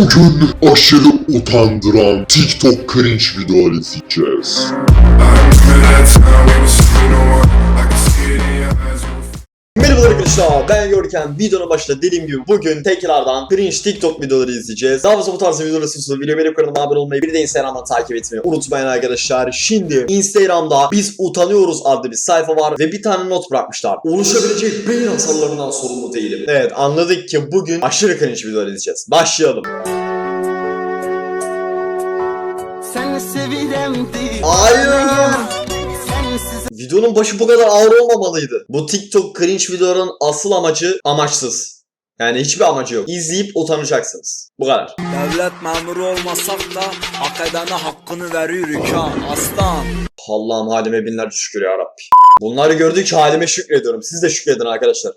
Bugün aşırı utandıran TikTok cringe videolar izleyeceğiz. Merhaba arkadaşlar ben Görkem videonun başında dediğim gibi bugün tekrardan cringe TikTok videoları izleyeceğiz. Daha fazla bu tarz videoları istiyorsanız videoyu beğenip kanalıma abone olmayı bir de Instagram'dan takip etmeyi unutmayın arkadaşlar. Şimdi Instagram'da biz utanıyoruz adlı bir sayfa var ve bir tane not bırakmışlar. Oluşabilecek beyin hasarlarından sorumlu değilim. Evet anladık ki bugün aşırı cringe videolar izleyeceğiz. Başlayalım. Sen Hayır. Sensiz Videonun başı bu kadar ağır olmamalıydı. Bu TikTok cringe videoların asıl amacı amaçsız. Yani hiçbir amacı yok. İzleyip utanacaksınız. Bu kadar. Devlet memuru olmasak da hak edene hakkını veriyoruz ha aslan. Allah'ım halime binlerce şükür ya Rabbi. Bunları gördükçe halime şükrediyorum. Siz de şükredin arkadaşlar.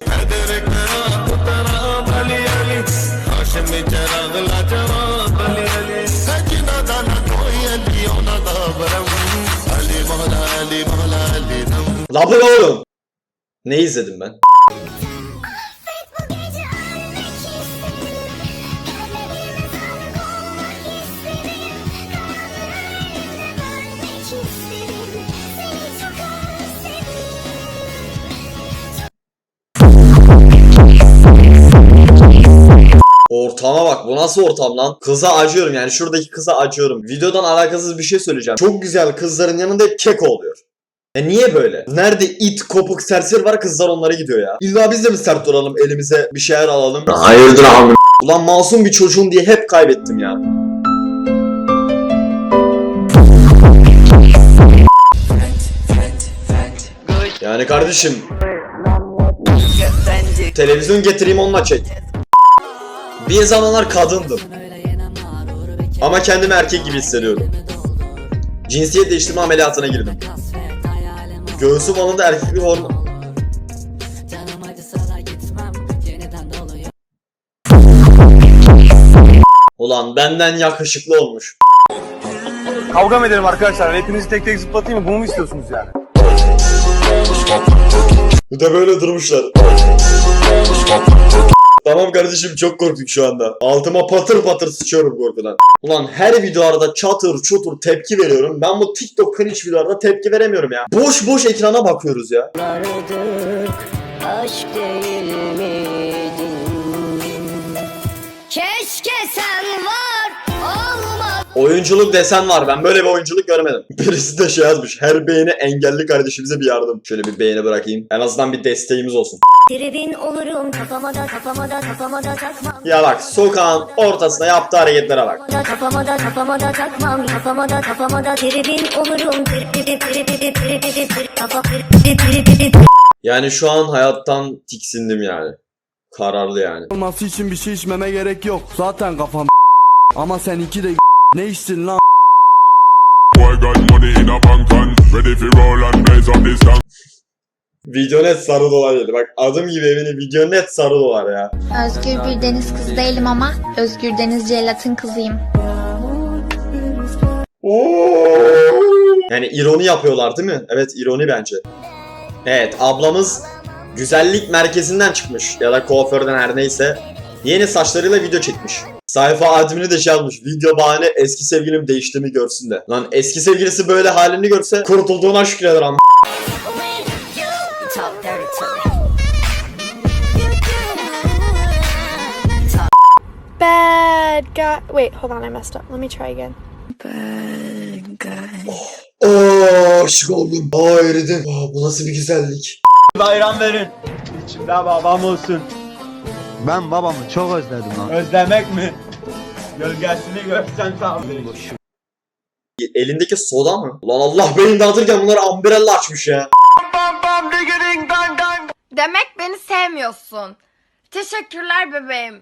La bu ne oğlum? Ne izledim ben? Ortama bak bu nasıl ortam lan? Kıza acıyorum yani şuradaki kıza acıyorum. Videodan alakasız bir şey söyleyeceğim. Çok güzel kızların yanında keko oluyor. E niye böyle? Nerede it, kopuk, serseri var kızlar onlara gidiyor ya. İlla biz de mi sert duralım elimize bir şeyler alalım? Hayırdır abi? Ulan masum bir çocuğum diye hep kaybettim ya. Yani kardeşim televizyon getireyim onunla çek. Bir zamanlar kadındım. Ama kendimi erkek gibi hissediyordum. Cinsiyet değiştirme ameliyatına girdim. Göğsüm alında erkeklik hormon... Ulan benden yakışıklı olmuş. Kavga mı edelim arkadaşlar? Hepinizi tek tek zıplatayım mı? Bunu mu istiyorsunuz yani? Bir de böyle durmuşlar. Tamam kardeşim çok korktuk şu anda. Altıma patır patır sıçıyorum korkudan. Ulan her videolarda çatır çutur tepki veriyorum. Ben bu TikTok cringe videolarda tepki veremiyorum ya. Boş boş ekrana bakıyoruz ya. Vardık aşk değil miydin? Keşke sen var. Oyunculuk desen var. Ben böyle bir oyunculuk görmedim. Birisi de şey yazmış. Her beğeni engelli kardeşimize bir yardım. Şöyle bir beğeni bırakayım. En azından bir desteğimiz olsun. Tribin olurum kafama da kafama da kafama da takmam. Ya bak sokağın ortasında yaptığı hareketlere bak. Kafama da kafama da takmam kafama da kafama da tribin olurum Yani şu an hayattan tiksindim yani. Kararlı yani. olması için bir şey içmeme gerek yok. Zaten kafam ama sen iki de ne içtin lan? Boy got money in a bank and ready for roll and blaze up this tank. Video net sarı dolar dedi. Bak adım gibi evini video net sarı dolar ya. Özgür bir deniz kızı değilim ama Özgür Deniz Celat'ın kızıyım. Yani ironi yapıyorlar değil mi? Evet ironi bence. Evet ablamız güzellik merkezinden çıkmış ya da kuaförden her neyse. Yeni saçlarıyla video çekmiş. Sayfa admini de şey yazmış. Video bahane eski sevgilim değiştiğimi görsün de. Lan eski sevgilisi böyle halini görse kurtulduğuna şükreder ama. Bad guy. Wait, hold on. I messed up. Let me try again. Aa, aşık oldum. Aa eridim. Aa, bu nasıl bir güzellik. Bayram verin. İçimde babam olsun. Ben babamı çok özledim lan. Özlemek mi? Gölgesini görsen tamam. Elindeki soda mı? Ulan Allah beyin dağıtırken bunları umbrella açmış ya. Demek beni sevmiyorsun. Teşekkürler bebeğim.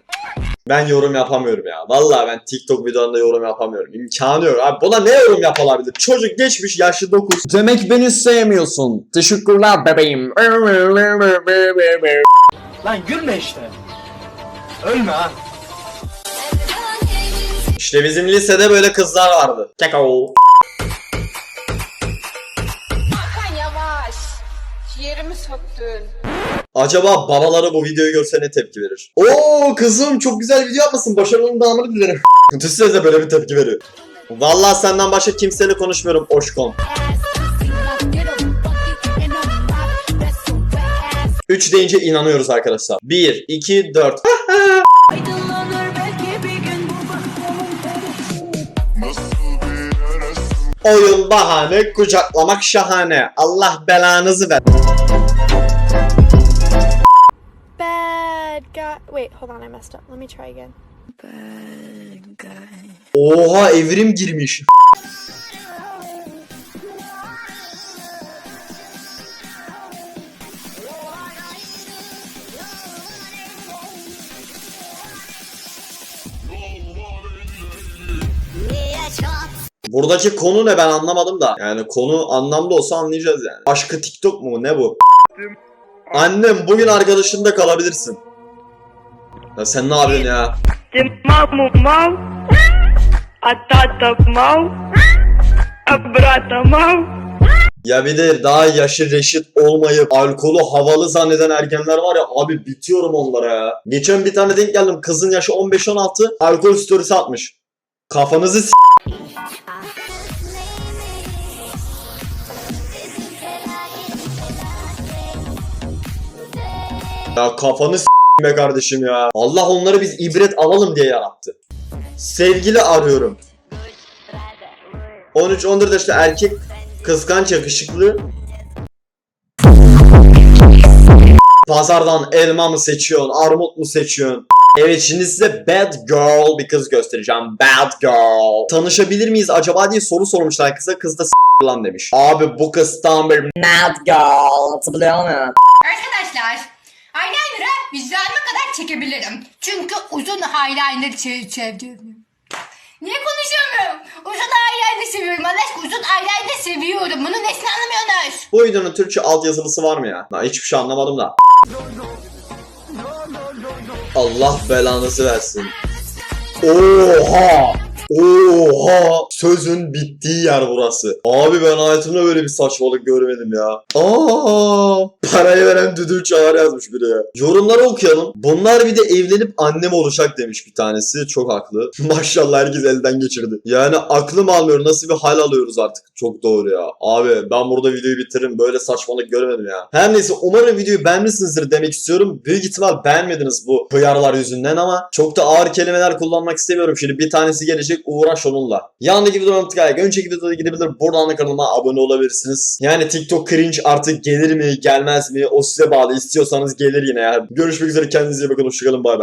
Ben yorum yapamıyorum ya. Vallahi ben TikTok videolarında yorum yapamıyorum. İmkanı yok. Abi buna ne yorum yapılabilir? Çocuk geçmiş yaşı 9. Demek beni sevmiyorsun. Teşekkürler bebeğim. Lan gülme işte. Ölme ha. İşte bizim lisede böyle kızlar vardı. Keko. Yavaş. Yerimi söktün. Acaba babaları bu videoyu görse ne tepki verir? Oo kızım çok güzel video yapmasın. Başarılı devamını dilerim. Düşünsenize de böyle bir tepki veriyor. Vallahi senden başka kimseyle konuşmuyorum Oşkon. 3 deyince inanıyoruz arkadaşlar. 1, 2, 4. Oyun bahane, kucaklamak şahane. Allah belanızı ver. Bad guy. Wait, hold on, I messed up. Let me try again. Oha evrim girmiş. Buradaki konu ne ben anlamadım da. Yani konu anlamlı olsa anlayacağız yani. Aşkı TikTok mu ne bu? Annem bugün arkadaşında kalabilirsin. Ya sen ne yapıyorsun ya? Ya bir de daha yaşı reşit olmayıp alkolü havalı zanneden ergenler var ya abi bitiyorum onlara ya. Geçen bir tane denk geldim kızın yaşı 15-16 alkol storiesi atmış. Kafanızı s- Ya kafanı s- be kardeşim ya. Allah onları biz ibret alalım diye yarattı. Sevgili arıyorum. 13-14 yaşında erkek kıskanç yakışıklı Pazardan elma mı seçiyorsun, armut mu seçiyorsun? Evet şimdi size bad girl bir kız göstereceğim. Bad girl. Tanışabilir miyiz acaba diye soru sormuşlar kıza. Kız da s- lan demiş. Abi bu kız tam bir mad girl. Hatırlıyor musun? Arkadaşlar eyeliner'ı vicdanıma kadar çekebilirim. Çünkü uzun eyeliner çe- çeviriyorum. Niye konuşamıyorum? Uzun eyeliner seviyorum. Aşkına uzun eyeliner seviyorum. Bunu nesini anlamıyorsunuz? Bu videonun Türkçe altyazılısı var mı ya? Ha, hiçbir şey anlamadım da. Allah belanızı versin. Oha! Oha! Sözün bittiği yer burası. Abi ben hayatımda böyle bir saçmalık görmedim ya. Aa! Parayı veren düdüğü çağır yazmış biri ya. Yorumları okuyalım. Bunlar bir de evlenip annem olacak demiş bir tanesi. Çok haklı. Maşallah herkes elden geçirdi. Yani aklım almıyor. Nasıl bir hal alıyoruz artık. Çok doğru ya. Abi ben burada videoyu bitiririm. Böyle saçmalık görmedim ya. Her neyse umarım videoyu beğenmişsinizdir demek istiyorum. Büyük ihtimal beğenmediniz bu hıyarlar yüzünden ama çok da ağır kelimeler kullanmak istemiyorum. Şimdi bir tanesi gelecek uğraş onunla. Yandaki videomu tıklayarak önceki videoda gidebilir. Buradan da kanalıma abone olabilirsiniz. Yani TikTok cringe artık gelir mi gelmez mi o size bağlı. İstiyorsanız gelir yine ya. Görüşmek üzere kendinize iyi bakın. Hoşçakalın bay bay.